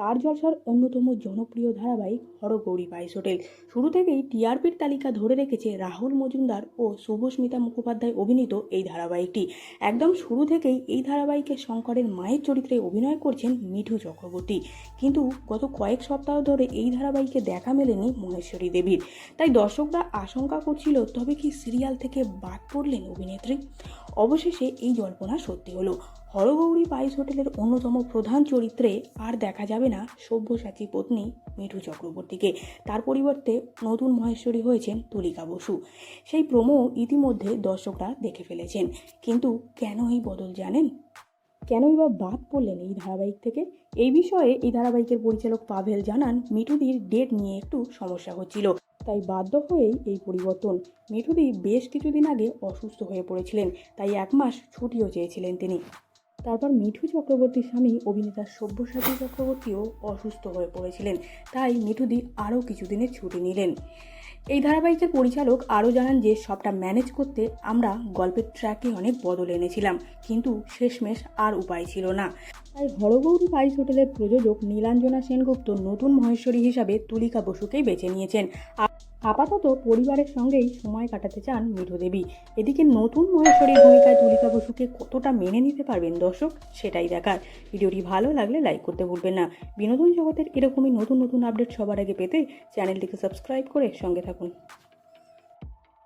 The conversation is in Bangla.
স্টার জলসার অন্যতম জনপ্রিয় ধারাবাহিক হরগৌরী পাইস হোটেল। শুরু থেকেই টিআরপির তালিকা ধরে রেখেছে রাহুল মজুমদার ও শুভস্মিতা মুখোপাধ্যায় অভিনীত এই ধারাবাহিকটি। একদম শুরু থেকেই এই ধারাবাহিকে শঙ্করের মায়ের চরিত্রে অভিনয় করছেন মিঠু চক্রবর্তী। কিন্তু গত কয়েক সপ্তাহ ধরে এই ধারাবাহিকে দেখা মেলেনি মহেশ্বরী দেবীর। তাই দর্শকরা আশঙ্কা করছিল, তবে কি সিরিয়াল থেকে বাদ পড়লেন অভিনেত্রী? অবশেষে এই জল্পনা সত্যি হলো। হরগৌরী পাইস হোটেলের অন্যতম প্রধান চরিত্রে আর দেখা যাবে না সব্যসাচী পত্নী মিঠু চক্রবর্তীকে। তার পরিবর্তে নতুন মহেশ্বরী হয়েছেন তুলিকা বসু। সেই প্রোমো ইতিমধ্যে দর্শকরা দেখে ফেলেছেন। কিন্তু কেন এই বদল জানেন? কেনই বা বাদ পড়লেন এই ধারাবাহিক থেকে? এই বিষয়ে এই ধারাবাহিকের পরিচালক পাভেল জানান, মিঠুদির ডেট নিয়ে একটু সমস্যা হচ্ছিল। তাই বাধ্য হয়েই এই পরিবর্তন। মিঠুদি বেশ কিছুদিন আগে অসুস্থ হয়ে পড়েছিলেন, তাই এক মাস ছুটিও চেয়েছিলেন তিনি। তারপর মিঠু চক্রবর্তীর স্বামী অভিনেতা সব্যসাচী চক্রবর্তীও অসুস্থ হয়ে পড়েছিলেন, তাই মিঠুদি আরও কিছুদিনের ছুটি নিলেন। এই ধারাবাহিকের পরিচালক আরও জানান যে, সবটা ম্যানেজ করতে আমরা গল্পের ট্র্যাকে অনেক বদল এনেছিলাম, কিন্তু শেষমেশ আর উপায় ছিল না। তাই হরগৌরী পাইস হোটেলের প্রযোজক নীলাঞ্জনা সেনগুপ্ত নতুন মহেশ্বরী হিসাবে তুলিকা বসুকেই বেছে নিয়েছেন। আপাতত পরিবারের সঙ্গেই সময় কাটাতে চান মিঠু দেবী। এদিকে নতুন মহেশ্বরীর ভূমিকায় তুলিকা বসুকে কতটা মেনে নিতে পারবেন দর্শক, সেটাই দেখার। ভিডিওটি ভালো লাগলে লাইক করতে ভুলবেন না। বিনোদন জগতের এরকমই নতুন নতুন আপডেট সবার আগে পেতে চ্যানেলটিকে সাবস্ক্রাইব করে সঙ্গে থাকুন।